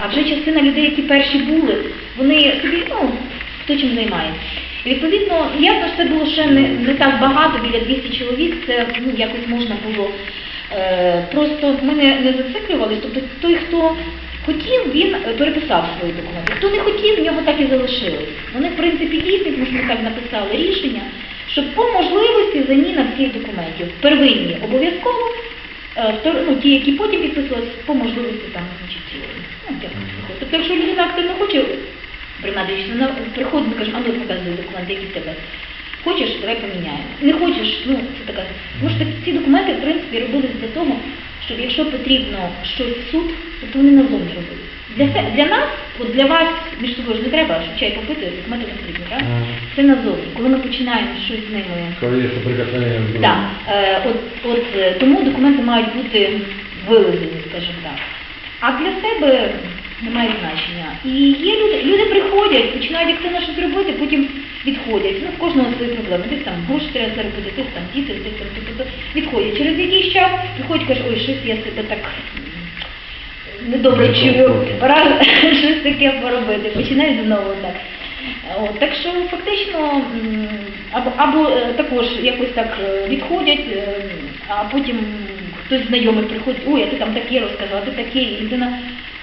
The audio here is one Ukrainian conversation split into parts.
А вже частина людей, які перші були, вони собі, ну, хто чим займається. І відповідно, ясно, що це було ще не, не так багато, біля 200 чоловік, це ну, якось можна було. Е, просто ми не, не зациклювалися, тобто той, хто хотів, він переписав свої документи. Хто не хотів, в нього так і залишилось. Вони, в принципі, дійсні, тому що ми так написали рішення, що по можливості заміна всіх документів. Первинні обов'язково, ті, які потім підписувалися, по можливості там, значить, е, ну. Тобто, якщо людина активно хоче приймати вона приходить, і каже, а ну показує документи, які в тебе. Хочеш, давай поміняємо. Не хочеш, ну це така. Тому що ці документи, в принципі, робились для того, щоб якщо потрібно щось в суд, то вони назовні робили. Для, для нас, от для вас, між собою ж не треба, щоб чай попити, не потрібні, правда? Ага. Це назовні. Коли ми починаємо щось з ними. Коли є соприкосновення Так, е, от, от е, тому документи мають бути вивезені, скажімо так. А для себе немає значення. І є люди, люди приходять, починають активно щось робити, потім відходять. Ну, в кожного свої проблеми. Десь там гроші треба заробити, десь там діти, десь там тобто відходять. Через якийсь час приходять, кажуть, ой, щось я себе так недобре Не чую, пора щось таке поробити. Починають знову так. От, так що фактично або, або е, також якось так е, відходять, е, а потім хтось знайомий приходить, ой, а ти там таке розказав, ти таке, і людина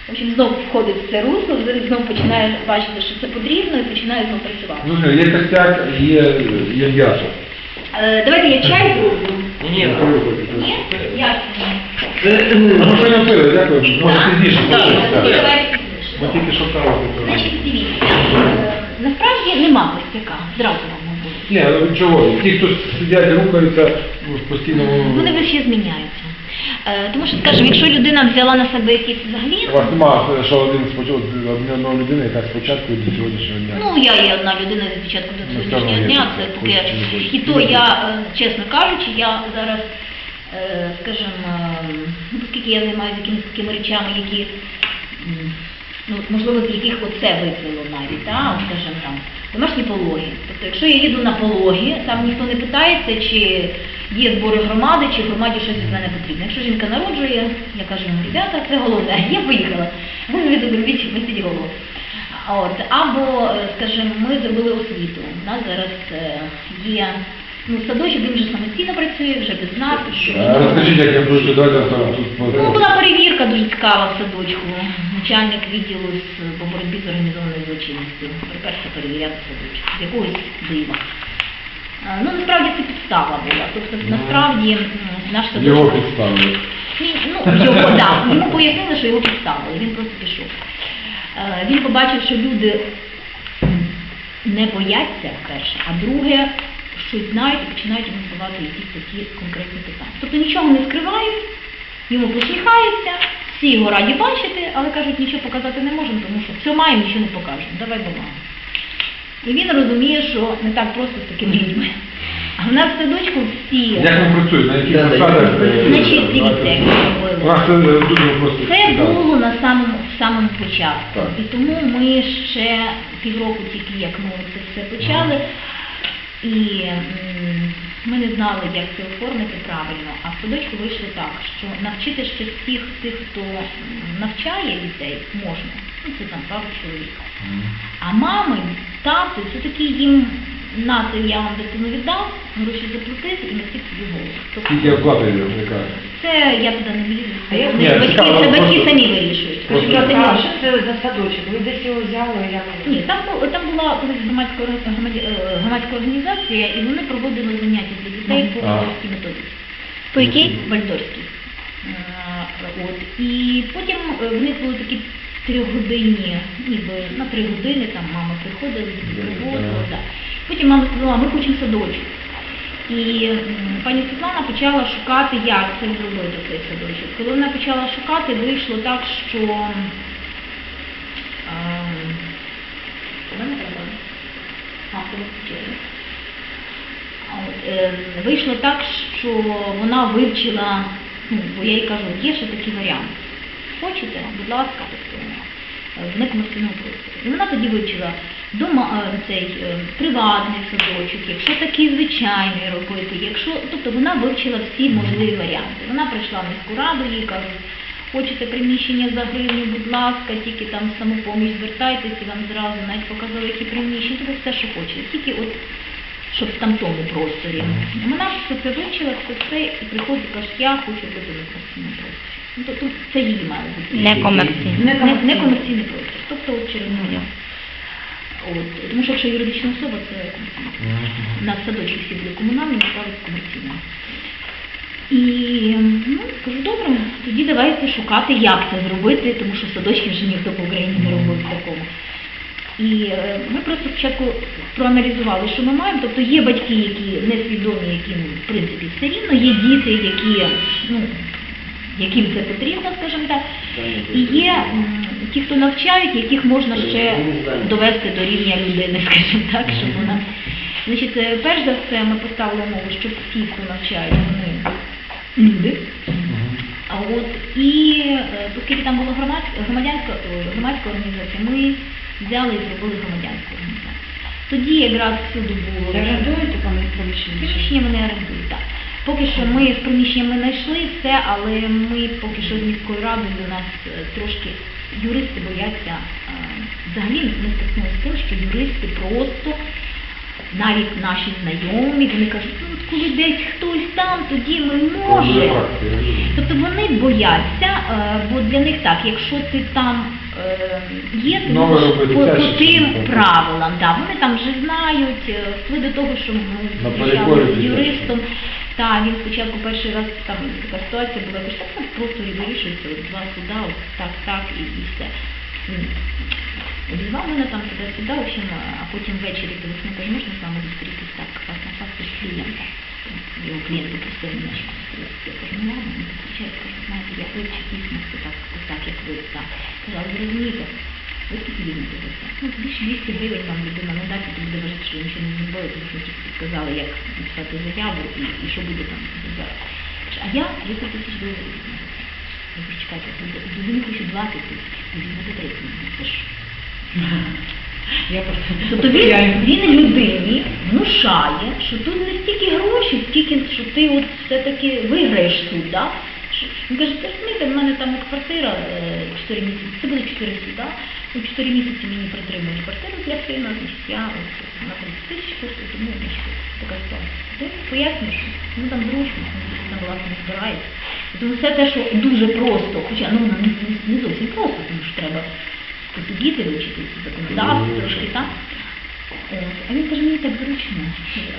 в общем, знов входить в це русло, знов починає бачити, що це потрібно, і починає знов працювати. Ну, є костяк, є, є м'ясо. Давайте я чай Ні, Ні? Я. Ну, що не пили, дякую. Може пізніше. Так. Ми тільки що каву попили. Значить, дивіться, е, насправді нема костяка, зразу вам говорю. Ні, ну чого, ті, хто сидять, рухаються ну, в постійному... Вони всі зміняються. Е, Тому що, скажімо, якщо людина взяла на себе якісь взагалі, У вас нема, що один спочатку, одна людина, яка спочатку до сьогоднішнього дня. ну я є одна людина від початку до Ну, сьогоднішнього дня, це таке. І то я, е, чесно кажучи, я зараз, е, скажімо, ну, оскільки я займаюся якимись такими речами, які, ну, можливо, з яких оце виклило навіть, та, от, скажімо там, домашні пологи. Тобто, якщо я їду на пологи, там ніхто не питається, чи є збори громади, чи громаді щось від мене потрібно. Якщо жінка народжує, я кажу, «Ну, ребята, це головне, я поїхала. Ви не зробіть, несіть голову. От, або, е, скажімо, ми зробили освіту. У нас зараз е, є ну, садочок, він вже самостійно працює, вже без нас. А Розкажіть, як я давайте там тут Ну, була перевірка дуже цікава в садочку. Начальник відділу з по боротьбі з організованою злочинністю. Приперся перевіряти садочок. З якогось дива. А, Ну, насправді це підстава була. Тобто, Ну, насправді наш садочок... Його підставили. Ні, ну, його, да. Йому пояснили, що його підставили, він просто пішов. Е, Він побачив, що люди не бояться, перше, а друге, щось знають і починають йому задавати якісь такі конкретні питання. Тобто нічого не скривають, йому посміхаються, всі його раді бачити, але кажуть, нічого показати не можемо, тому що все маємо, нічого не покажемо, давай бумагу. І він розуміє, що не так просто з такими людьми. А в нас в садочку всі... Як ви працюєте, на яких як ми робили. Нас це е, дуже просто Це цікаво. було на самому в самому початку. Так. І тому ми ще півроку тільки як ми це все почали. І ми не знали, як це оформити правильно. А в садочку вийшло так, що навчити ще всіх тих, хто навчає дітей, можна. Ну, це там право чоловіка. А мами, тати, це такі їм нати, я вам дитину віддав, гроші заплатити і носіть собі голову. Тобто Скільки оплата йде, яка? це я туди не влізу. А я- Це Ні, батьки, цікаво, це батьки просто- самі вирішують. просто- Це не що це за садочок? Ви десь його взяли, як? Ні, там, бу- там була колись громадська, громаді- е, громадська організація, і вони проводили заняття для дітей по А. вальдорській методиці. По якій? Вальдорській. Е, От. І потім е, в них були такі трьохгодинні, ніби на три години там мами приходили, привозили. Ага. Да. Потім мама сказала, ми хочемо садочок. І пані Світлана почала шукати, як це зробити цей садочок. Коли вона почала шукати, вийшло так, що е, Вийшло так, що вона вивчила, ну, бо я їй кажу, є ще такий варіант. Хочете, будь ласка, тобто, е, в некомерційному просторі. І вона тоді вивчила дома, е, цей е, приватний садочок, якщо такий звичайний робити, якщо, тобто вона вивчила всі можливі варіанти. Вона прийшла в міську раду, їй кажуть, хочете приміщення за гривню, будь ласка, тільки там в самопоміч звертайтеся, вам зразу навіть показали, які приміщення, тобто все, що хочете. Тільки от щоб в тамтому просторі. Вона все це вивчила, це все, і приходить і каже, я хочу бути в комерційному просторі. Ну, тобто це її має бути. Некомерційний. Не, не, не простір. Тобто от через мене. От. Тому що якщо юридична особа, це комерційна. У нас садочки всі були комунальні, ми стали комерційними. І ну, кажу, добре, тоді давайте шукати, як це зробити, тому що садочки вже ніхто по Україні не робив такому. І е, ми просто спочатку проаналізували, що ми маємо. Тобто є батьки, які несвідомі, яким в принципі все рівно, є діти, які, ну, яким це потрібно, скажімо так. І є ті, хто навчають, яких можна ще довести до рівня людини, скажімо так, щоб вона. Значить, е, перш за все ми поставили умову, щоб всі, хто навчають, вони люди. А от і е, оскільки там була громадська громадянська громадська організація, ми взяли і зробили громадянську організацію. Тоді якраз всюди було орендуєте там приміщення? приміщення вони орендують. Так. Поки що ми з приміщеннями знайшли все, але ми поки що з міською радою у нас е, трошки юристи бояться. е, Взагалі ми стикнулися з тим, що юристи просто навіть наші знайомі, вони кажуть, ну от коли десь хтось там, тоді ми можемо. Тобто вони бояться, е, бо для них так, якщо ти там е, є, ти Нове можеш по, по тим правилам. Да, вони там вже знають, вплоть до того, що ми з юристом. Так, він спочатку перший раз там така ситуація була, каже, так просто і вирішується, два суда, от так, так і, і все. Обізвав мене там туди-сюди, в общем, а потім ввечері телефон каже, можна з вами зустрітися так, фас на фас з клієнтом. Його клієнти просили мене зустрітися. Я кажу, ну ладно, не підключаю, кажу, знаєте, я вивчу дійсності так, так, як ви так. Кажу, але Ну, більше 200 гривень вам людина не дасть, і буде вважати, що нічого не зробили, тому що тільки підказали, як написати заяву і, і що буде там зараз. А я 30 тисяч доларів за це. Я кажу, чекайте, людині хочу 20 тисяч, візьмете 30, ну, це ж Я просто Тобто він, він людині внушає, що тут не стільки грошей, скільки що ти от все-таки виграєш суд. Да? Що- Він каже, ти розумієте, в мене там квартира 4 місяці, це буде 4 суда, у 4 місяці мені притримують квартиру для сина, я от на 30 тисяч коштую, тому значить, така ситуація. Ти пояснюєш, ну там зручно, там власне не збирається. Тому все те, що дуже просто, хоча ну не, не, зовсім просто, тому що треба посидіти, вивчити законодавство, трошки так. А він каже, мені так зручно.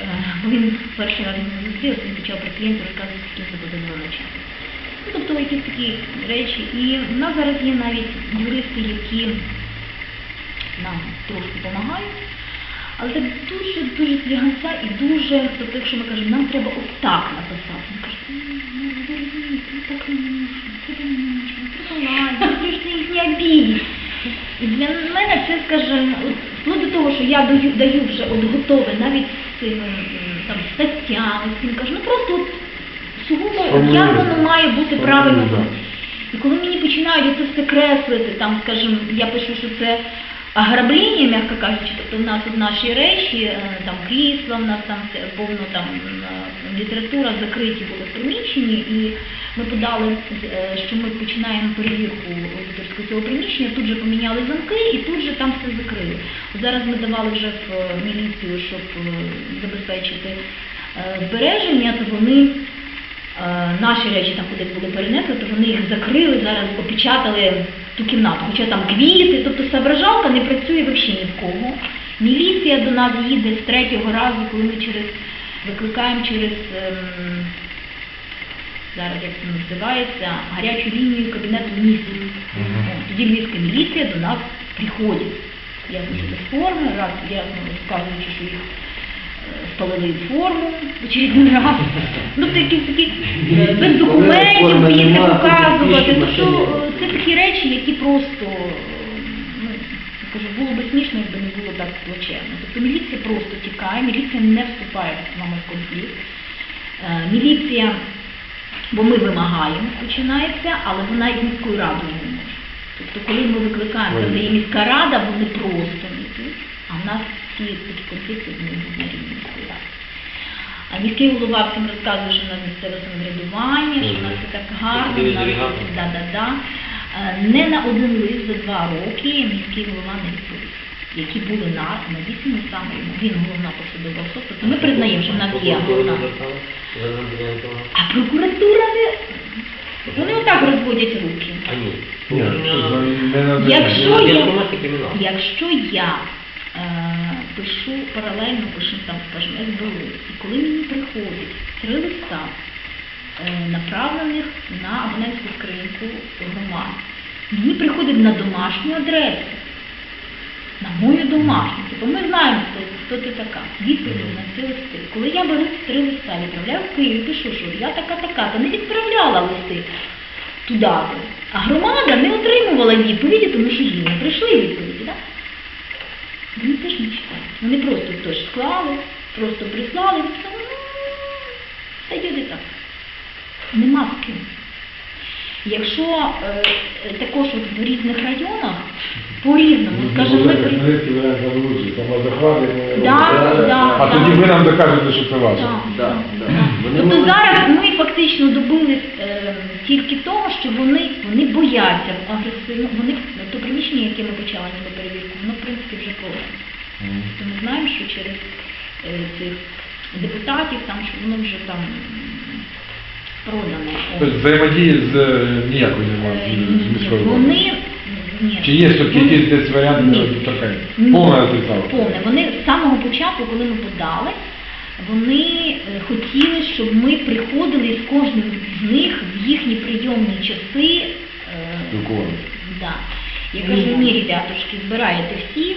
Е, Бо він перший раз мене зустрів, він почав про клієнтів розказувати, з це буде начати. Ну, тобто якісь такі речі. І в нас зараз є навіть юристи, які нам трошки допомагають. Але так дуже дуже сліганця і дуже, тобто, якщо ми кажемо, нам треба ось так написати. Він каже, ну, ну так не можна, це не можна, це ладно, це ж їхні обіді. І для мене це, скажімо, от, вплоть до того, що я даю, даю вже от готове навіть з цими там статтями, з цим кажу, ну просто от сугубо як воно має бути правильно. І коли мені починають це все креслити, там, скажімо, я пишу, що це ограблення, м'яко кажучи, тобто в нас от наші речі, е, там крісла, в нас там все повно там е, література закриті були в приміщенні, і ми подали, е, що ми починаємо перевірку аудиторського цього приміщення, тут же поміняли замки і тут же там все закрили. Зараз ми давали вже в міліцію, щоб забезпечити збереження, то вони наші речі там кудись були перенесли, то вони їх закрили, зараз опечатали ту кімнату. Хоча там квіти, тобто соображалка не працює взагалі ні в кого. Міліція до нас їде з третього разу, коли ми через викликаємо через ем, зараз як це називається, гарячу лінію Кабінету міністрів. О, Тоді львівська міліція до нас приходить. Я без форми, раз я розказуючи, що їх е, спалили форму в очередний раз. Ну, це якісь такі е, без документів, не показувати. Тобто це такі речі, які просто, е, ну, я кажу, було би смішно, якби не було так плачевно. Тобто міліція просто тікає, міліція не вступає з нами в конфлікт. Міліція, бо ми вимагаємо, починається, але вона і міською радою не може. Тобто, коли ми викликаємо, де є міська рада, вони просто не йдуть, а в нас такі конфлікти з ними на рівні. А міський голова всім розказує, що в нас місцеве самоврядування, що в нас все так гарно, нас да, да, да. Е, Не на один лист за два роки міський голова не відповів, які були на надіслані саме. Він головна посадова особа. Тобто ми признаємо, що в нас є головна. А прокуратура не вони отак розводять руки. А ні. Якщо я- Якщо я пишу паралельно, пишу там, скажімо, СБУ, і коли мені приходить три листа, е, направлених на абонентську скриньку громад, мені приходить на домашню адресу, на мою домашню. Тобто ми знаємо, хто, хто ти така, відповідь на ці листи. Коли я беру три листа, відправляю в Київ, пишу, що я така-така, то не відправляла листи туди. А громада не отримувала відповіді, тому що їм не прийшли відповіді. Вони теж не читають. Вони просто теж склали, просто прислали, ну, та йде так. Нема з ким. Якщо е, також от в різних районах, по-різному, скажімо, ми варіант найкращий, там вас захватимо. Да, да, А тоді ви нам докажете, що це ваше. Так, Да, так, да. Тобто зараз ми фактично добились е, тільки того, що вони, вони бояться агресивно, вони то приміщення, яке ми почали ніби перевірку, воно в принципі вже. Мгм. Тобто ми знаємо, що через е, цих депутатів там, що воно вже там продане. Тобто взаємодії з е, ніякої немає Е, з- міською владою. Вони ні. Чи є тут якісь десь варіанти? Ні. Повне. Повне. Вони з самого початку, коли ми подали, вони е, хотіли, щоб ми приходили з кожним з них в їхні прийомні часи. е, Спілкувалися. Да. Я кажу, ні, ребятушки, збираєте всіх,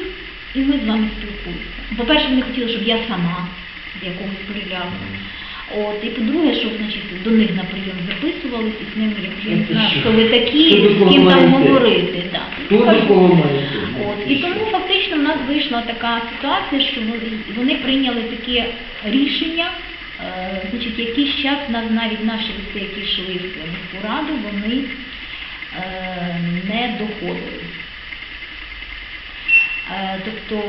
і ми з вами спілкуємося. По-перше, вони хотіли, щоб я сама з якогось переляку. От, і по-друге, щоб значить, до них на прийом записувались, і з ними я не знаю, хто ви такі, з ким там говорити. Да. Хто до кого має? От, і тому фактично в нас вийшла така ситуація, що вони- вони прийняли таке рішення, е, значить, якийсь час навіть наші листи, які йшли в міську раду, вони е, не доходили. Е, Тобто,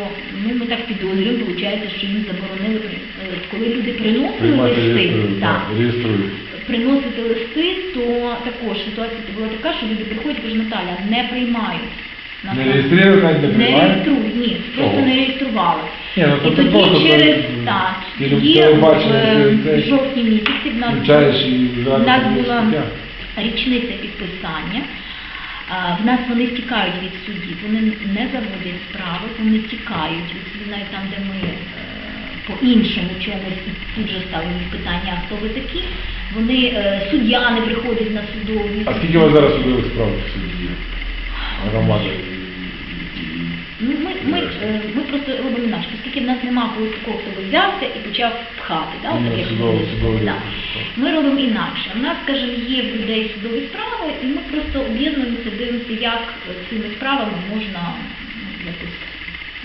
ну ми так підозрюємо, виходить, що їм заборонили, е, коли люди приносили листи, так, приносити листи, то також ситуація була така, що люди приходять і кажуть, Наталя, не приймають. Не реєструють, не не реєструють, ні, просто Ого. не реєстрували. Ні, ну, І тоді просто через так, тоді в, жовтні місяці в нас, в нас була річниця підписання. В нас вони втікають від судів, вони не заводять справи, вони тікають від судів, навіть там, де ми е, по-іншому чомусь тут же ставимо питання, а хто ви такі. Вони е, суддя не приходять на судові. А скільки у вас зараз судових справ в суді? Громада. Ми, ми, е, ми просто робимо інакше, оскільки в нас немає коли такого, хто би взявся і почав пхати. Да, от ми судові да. Ми робимо інакше. У нас, скажімо, є в людей судові справи, і ми просто об'єднуємося, дивимося, як цими справами можна ну, якось.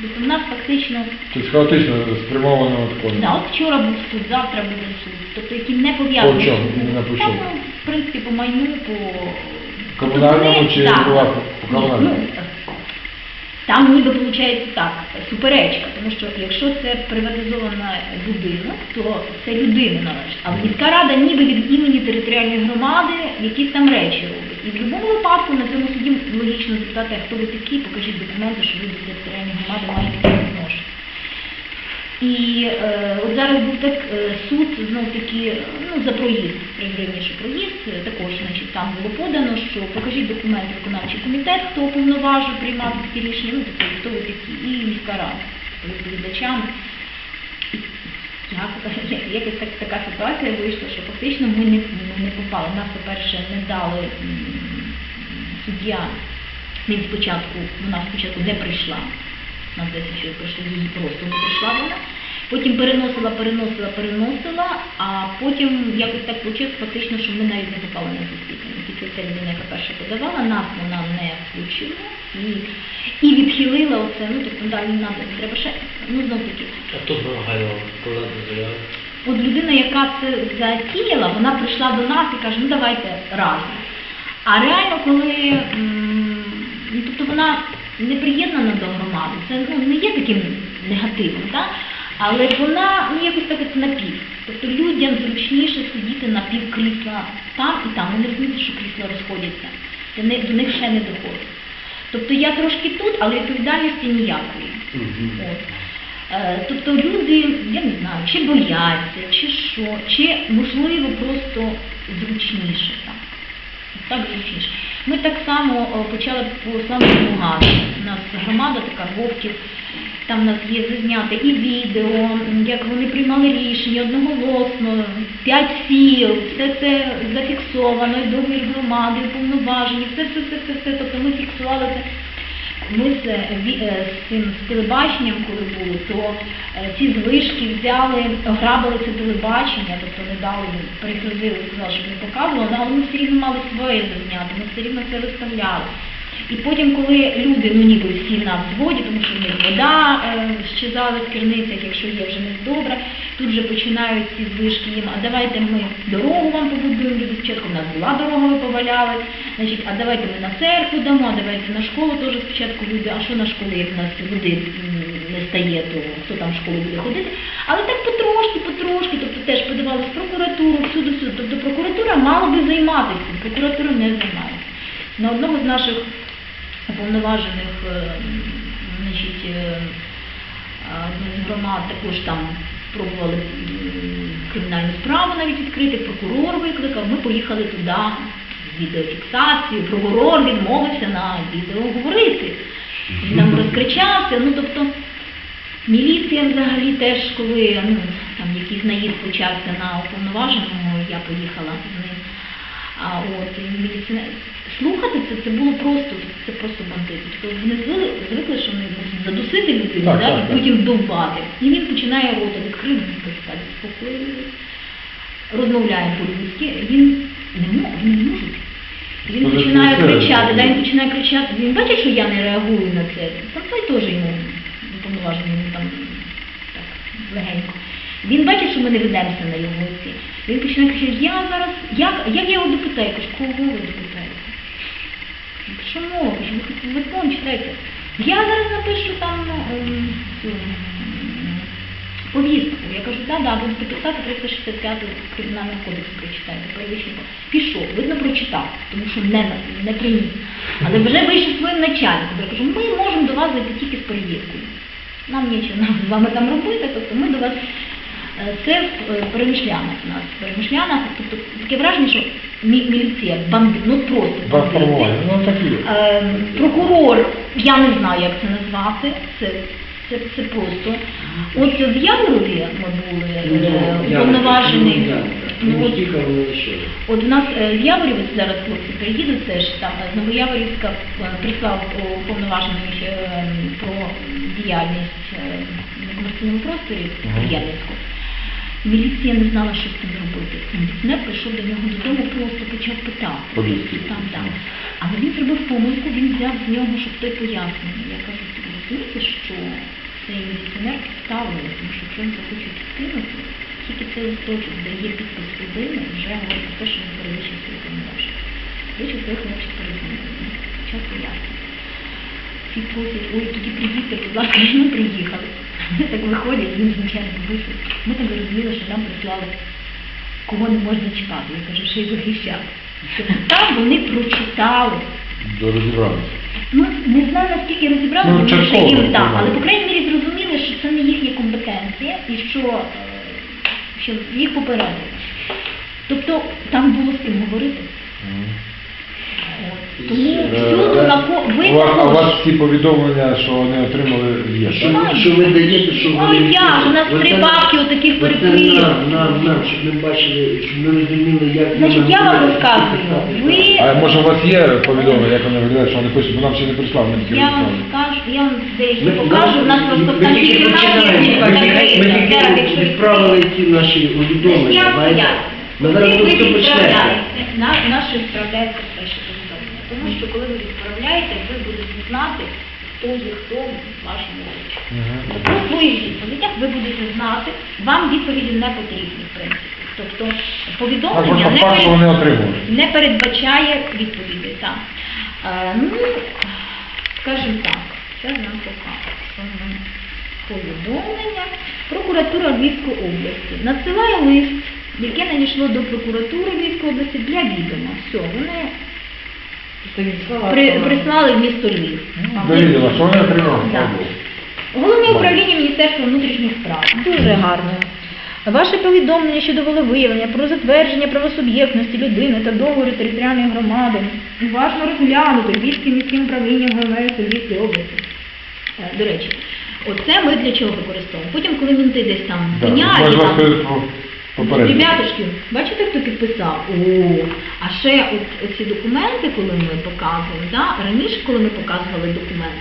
Тобто в нас фактично, Тобто хаотично спрямовано такого. да, от вчора був суд, завтра буде суд, тобто які не пов'язані. По чому? Там, ну, в принципі, по майну, по Комунальному Тобто чи да. приватному? По комунальному. ну, там ніби виходить так, суперечка, тому що якщо це приватизована будинок, то це людина належить. А міська рада ніби від імені територіальної громади якісь там речі робить. І в будь-якому випадку на цьому суді логічно запитати, а хто ви такі, покажіть документи, що ви до територіальної громади маєте відношення. І е, от зараз був так е, суд знов таки ну, за проїзд, пригривніше проїзд, е, також значить, там було подано, що покажіть документи виконавчий комітет, хто уповноважив приймати такі рішення, ну тобто хто ви такі, і міська рада відповідачами. І як- як- Якось так, така ситуація вийшла, що фактично ми не, ми не попали. Нас, по-перше, не дали суддя, він спочатку, вона спочатку не прийшла. На 10 чоловік прийшло, просто не прийшла вона. Потім переносила, переносила, переносила, а потім якось так вийшло фактично, що ми навіть не попали на засідання. Тільки ця людина, яка перша подавала, нас вона не включила і, і відхилила оце, ну тобто далі не треба, ще, ну знов таки. А хто вам складати заяву? От людина, яка це затіяла, вона прийшла до нас і каже, ну давайте разом. А реально, коли м, ну, тобто вона не приєднана до громади, це ну, не є таким негативом. Так? Але вона ну, якось так от напів. Тобто людям зручніше сидіти на пів крісла там і там. Вони розуміють, що крісла розходяться. До них, до них ще не доходить. Тобто я трошки тут, але відповідальності ніякої. От. Е, Тобто люди, я не знаю, чи бояться, чи що, чи можливо просто зручніше так. Зручніше. Ми так само почали по славному газу. У нас громада така вовків, там у нас є зазняте і відео, як вони приймали рішення одноголосно, п'ять сіл, все це зафіксовано, і договір громади, і повноваження, все, все, все, все, все. Тобто ми фіксували це. Ми з, е, е, з цим з телебаченням, коли було, то е, ці звишки взяли, ограбили це телебачення, тобто не дали, їм, сказали, щоб не показували, але ми все рівно мали своє зазняти, ми все рівно це виставляли. І потім, коли люди, ну ніби всі на взводі, тому що в них вода е, щезала в керницях, якщо є вже не добре, тут же починають ці звишки їм, а давайте ми дорогу вам побудуємо, люди спочатку в нас була дорога, ви поваляли, значить, а давайте ми на церкву дамо, а давайте на школу теж спочатку люди, а що на школу, як в нас води не стає, то хто там в школу буде ходити. Але так потрошки, потрошки, тобто теж подавали в прокуратуру, всюди, всюди. Тобто прокуратура мала би займатися, прокуратура не займається. На одному з наших уповноважених е, значить, е, громад також там спробували кримінальну справу навіть відкрити, прокурор викликав, ми поїхали туди з відеофіксацією, прокурор відмовився на відео говорити. Він там розкричався, ну тобто міліція взагалі теж, коли ну, там якийсь наїзд почався на уповноваженого, я поїхала з ним. А от міліція слухати це, це було просто, це просто бандити. Тобто вони звикли, звикли, що вони мусять задусити людину, Так, да, так, і так. потім довбати. І він починає рота відкрив, так спокійно, розмовляє по-людськи, він не може, він не може. Він починає кричати, да, він починає кричати. Він бачить, що я не реагую на це. Там той теж йому уповноважений, йому там так легенько. Він бачить, що ми не ведемося на його ці. Він починає кричати, я зараз, як, як я його допитаю? Я кажу, кого ви допитаєте? Хоч закон читайте. Я зараз напишу там ем, цю повістку. Я кажу, да, да, будете писати 365 кримінального кодексу прочитайте, перевищення. Пішов, видно, прочитав, тому що не, не приніс. Але вже вийшов своїм начальником. Я кажу, ми можемо до вас зайти тільки з перевіркою. Нам нічого нам з вами там робити, тобто ми до вас. Е, Це е, у нас. В перемишлянах, тобто таке враження, що мі- міліція, бандит, ну просто бандити. Ну так і є. Е, Прокурор, я не знаю, як це назвати, це, це, це просто. От в Яворові ми були е, уповноважені. Ну, от, от у нас е, в Яворі, ось зараз хлопці приїдуть, це ж там е, з Новояворівська е, прислав уповноважений е, про діяльність е, на комерційному просторі Ага. підприємницьку. Міліція не знала, що з цим робити. Міліціонер прийшов до нього додому, просто почав питати. По-людськи. Там, там. Але він зробив помилку, він взяв з нього, щоб той пояснив. Я кажу, ти розумієте, що цей міліціонер підставлений, тому що якщо він захоче підкинути, тільки цей листочок, де є підпис людини, вже говорить про те, що він перевищив свої повноваження. Перевищив своїх хлопців перевищення. Почав пояснювати. Всі просять, ой, тоді приїдьте, будь ласка, ми приїхали. Так виходять, він звичайно вийшов. Ми так зрозуміли, що нам прислали, кого не можна чіпати. Я кажу, що й захищати. Там вони прочитали. До розібралися. Ну, не знаю, наскільки розібрали, Ну, тому що їм так, але по крайній мірі зрозуміли, що це не їхня компетенція і що, е, що їх попередили. Тобто там було з ким говорити. От. Тому Е, всюди на ко- ви У вас, а у вас всі повідомлення, що вони отримали, є. Що? так? Що ви даєте, що Ну, ви... я ж, у нас три бабки отаких перекрив. Нам, нам, нам, щоб ми бачили, щоб ми розуміли, як... Значить, нам я вам буде розказую. Ви А може у вас є повідомлення, як вони виглядають, що вони хочуть, бо нам ще не прислали, ми тільки Я вам скажу, я вам деякі Ми- покажу, у нас ми- просто ми там тільки тільки починаємо. наші Ми тільки- ми тільки відправили ці наші повідомлення. знаєте? Ми зараз тут все почнемо. відправляєте, на- наше відправляється перше повідомлення. Тому що коли ви відправляєте, ви будете знати, хто є хто в вашому. Тобто у своїх відповідях ви будете знати, вам відповіді не потрібні, в принципі. Тобто повідомлення не, перед- не передбачає відповідей. Так. Е, ну, скажімо так, це нам по факту. повідомлення. Прокуратура Львівської області надсилає лист, яке надійшло до прокуратури Львівської області для відома. Все, вони при, прислали в місто Львів. До відома, що вони отримали? Да. Головне управління Міністерства внутрішніх справ. Дуже гарно. Ваше повідомлення щодо волевиявлення про затвердження правосуб'єктності людини та договору територіальної громади уважно розглянуто Львівським міським управлінням ГМС у Львівській області. Е, До речі, оце ми для чого використовуємо. Потім, коли мінти десь там Да, попередньо. Ребятушки, бачите, хто підписав? О, а ще от, оці документи, коли ми показуємо, да? раніше, коли ми показували документ,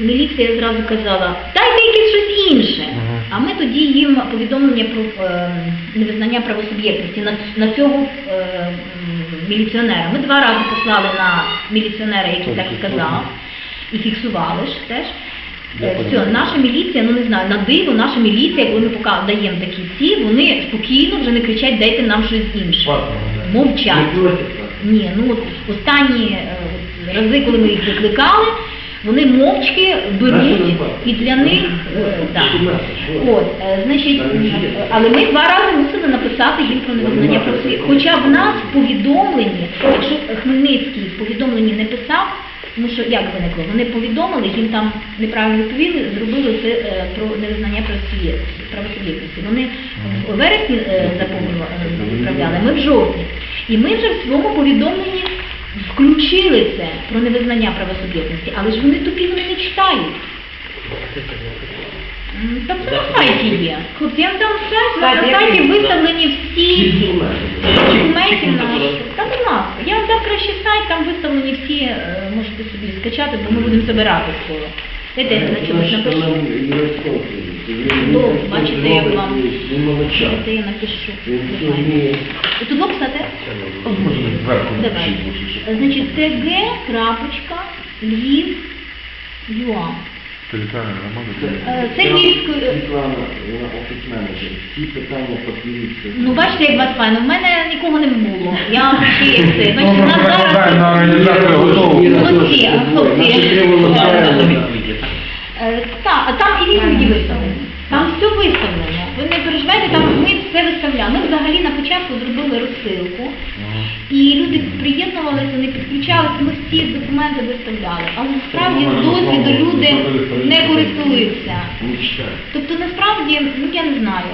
міліція зразу казала, дайте якесь щось інше. Ага. А ми тоді їм повідомлення про е, невизнання правосуб'єктності на, на цього е, міліціонера. Ми два рази послали на міліціонера, який так сказав, і фіксували ж теж. Е. Все, наша міліція, ну не знаю, на диво, наша міліція, коли ми пока даємо такі ці, вони спокійно вже не кричать, дайте нам щось інше. Мовчать. Ні, ну от останні е, от рази, коли ми їх викликали, вони мовчки беруть, і для них е, так. От, значить, але ми два рази мусили написати їм про невизнання просвіт. Хоча в нас в повідомленні, якщо Хмельницький в повідомленні не писав, тому що як виникло, вони повідомили, їм там неправильно відповіли, зробили це е, про невизнання правосуб'єктності. Вони в вересні е, заповнювали, е, відправляли, ми в жовтні. І ми вже в своєму повідомленні включили це про невизнання правосуб'єктності, але ж вони тупі, вони не читають. Там на сайті є. Хлопці, я вам дам сайт, на сайті виставлені всі Документи. документів ласка, я вам дам краще сайт, там виставлені всі, е, можете собі скачати, бо ми будемо збирати скоро. Дайте я на чомусь напишу. Бачите, як вам. Дайте я напишу. І тут? Можна зверху Давай. лучше, Значить, ТГ, Світлана, вона офіс-менеджер. Всі питання по Ну, бачите, як вас файно. В мене нікого не було. Я як це. Бачите, у нас зараз... Молодці, а хлопці. Е, там і відповіді виставлені. Там все виставлено. Ви не переживайте, там ми все. Ми взагалі на зробили розсилку. І люди приєднувалися, вони підключалися, ми всі документи виставляли. Але насправді з досвіду люди не користуються. Тобто насправді, ну я не знаю.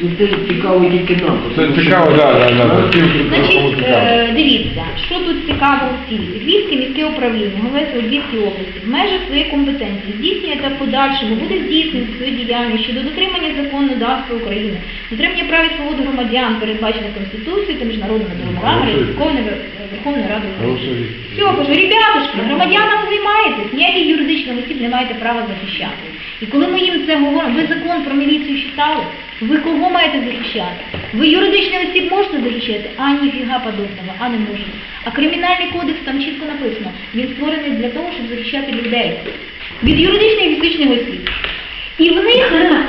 Ну це цікаво тільки нам. Це цікаво, да, да, да, да. Тим, хто кому Значить, е, дивіться, що тут цікаво у цій. Львівське міське управління ГВС у Львівській області в межах своєї компетенції здійснює та в подальшому буде здійснювати свою діяльність щодо дотримання законодавства України, дотримання прав і свобод громадян, передбачених Конституцією та міжнародними договорами. Верховної Верховної Ради України. Все, кажу, ребятушки, громадянами займаєтесь, ніяких юридичних осіб не маєте права захищати. І коли ми їм це говоримо, ви закон про міліцію читали? Ви кого маєте захищати? Ви юридичних осіб можете захищати? А ніфіга подобного, а не можете. А кримінальний кодекс там чітко написано. Він створений для того, щоб захищати людей від юридичних і фізичних осіб. І в них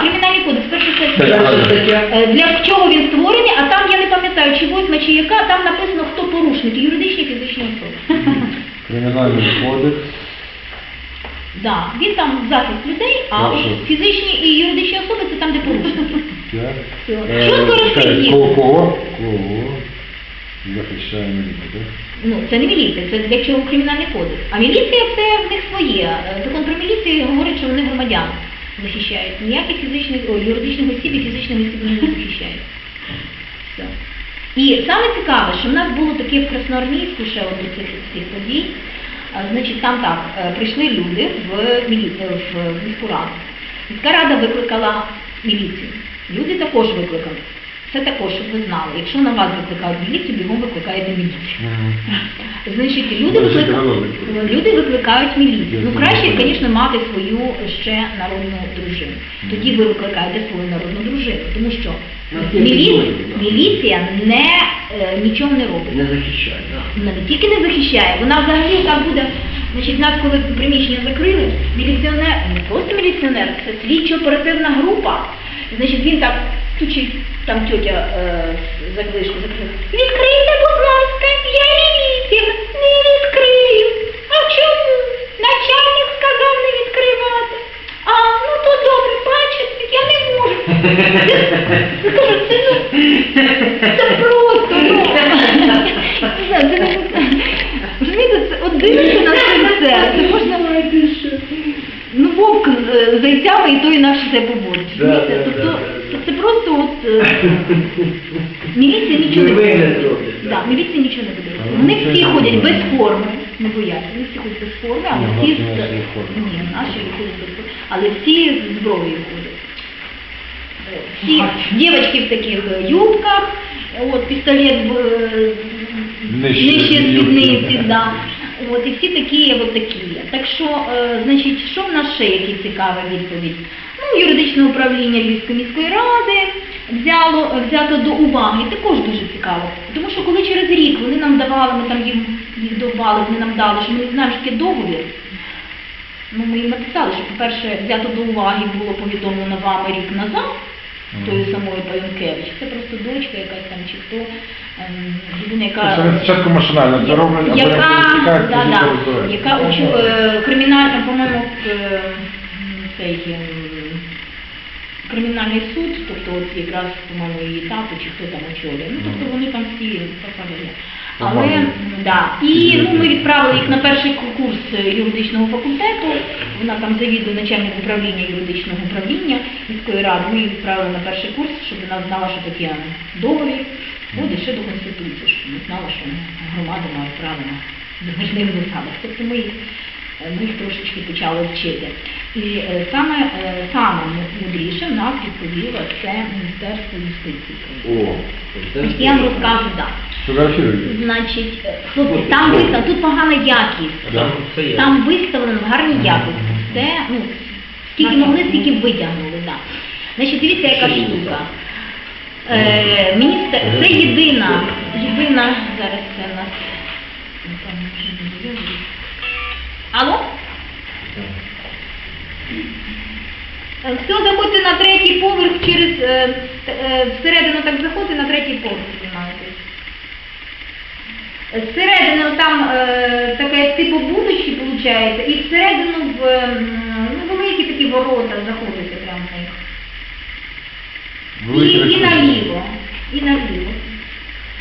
кримінальний кодекс, перша стаття. Перша стаття. Е, Для чого він створений, а там я не пам'ятаю, чи восьма, чи яка, там написано, хто порушник, юридичні і фізичні особи. Кримінальний кодекс. Да, він там захист людей, а Хорошо. от фізичні і юридичні особи це там, де порушники. Так. Все. Е, Що чекай, Кого? Кого? Кого? Захищає міліцію, так? Ну, це не міліція, це для чого кримінальний кодекс. А міліція це в них своє. Е, Закон про міліцію говорить, що вони громадян захищають. Ніяких фізичних, о, юридичних осіб і фізичних осіб вони не захищають. Все. І саме цікаве, що в нас було таке в Красноармійську ще до цих подій. Значить, там так, е, прийшли люди в, міліцію, в міську раду. Міська рада викликала міліцію. Люди також викликали. Це також, щоб ви знали. Якщо на вас викликають міліцію, бігом викликаєте міліцію. Значить, люди, викликають, люди викликають міліцію. Ну краще, звісно, мати свою ще народну дружину. Тоді ви викликаєте свою народну дружину, тому що міліція, міліція не е, нічого не робить. Не захищає. Вона не тільки не захищає, вона взагалі так буде. Значить, нас коли приміщення закрили, міліціонер, не просто міліціонер, це слідчо-оперативна група. Значить, він так стучить там тетя э, за крышку, за крышку. Відкрийте, будь ласка, я Ріліпін, не відкрию. А чому? Начальник сказав не відкривати. А, ну то добре, бачите, я не можу. Ну це просто, ну. Розумієте, це от дивиться на все. Це можна Ну, вовк е, зайцями і той інакше себе поводить. Тобто, просто от е, міліція нічого не буде. да. Да, міліція нічого не буде. Робити. Вони всі не ходять без форми, не бояться. Вони всі ходять без форми, але Ні, всі наші з- не всі ні, наші ходять без форми, але всі з зброєю ходять. Е, Всі дівчатки в таких е, юбках, от пістолет в, е, Нижче нижче юбки. спідниці, да. От, і всі такі, от такі. Так що, е, значить, що в нас ще які цікава відповідь? Юридичне управління Львівської міської ради взяло, взято до уваги, також дуже цікаво. Тому що коли через рік вони нам давали, ми там їм їх довбали, вони нам дали, що ми не знаємо, що таке договір. Ну, ми їм написали, що, по-перше, взято до уваги було повідомлено вами рік назад, Мгм. тої самої Паєнкевич. Це просто дочка якась там чи хто, ем, людина, яка... Тобто спочатку машинально це роблять, а потім яка, да, да, яка е, кримінальна, по-моєму, цей ем, кримінальний суд, тобто от якраз, по-моєму, її тато чи хто там очолює. Ну, тобто вони там всі поправили. Але, да. І ну, ми відправили їх на перший курс е, юридичного факультету. Вона там завідує начальник управління юридичного управління міської ради. Ми її відправили на перший курс, щоб вона знала, що таке договір. От і ще до Конституції, щоб вона знала, що громада має право на захисних засадах. Тобто ми їх, ми їх трошечки почали вчити. І е, саме, е, саме мудріше в нас відповіло це Міністерство юстиції. О, Я вам розкажу, так. Значить, е, хлопці, там виставлено, тут погана якість. Це. Там виставлено в гарній якості. Все, ну, скільки могли, стільки витягнули, да. Значить, дивіться, яка штука. Е, міністер, це єдина, єдина, зараз це у нас, напевно, вже не буде. Алло? Е, Все, заходьте на третій поверх через, е, е, всередину так заходьте, на третій поверх піднімаєтесь. Зсередини там е, таке типу будочки виходить, і всередину в ну, великі такі ворота заходите прямо в них. І, і наліво. І наліво.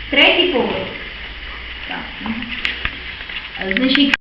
Третій поверх. Так. Значить,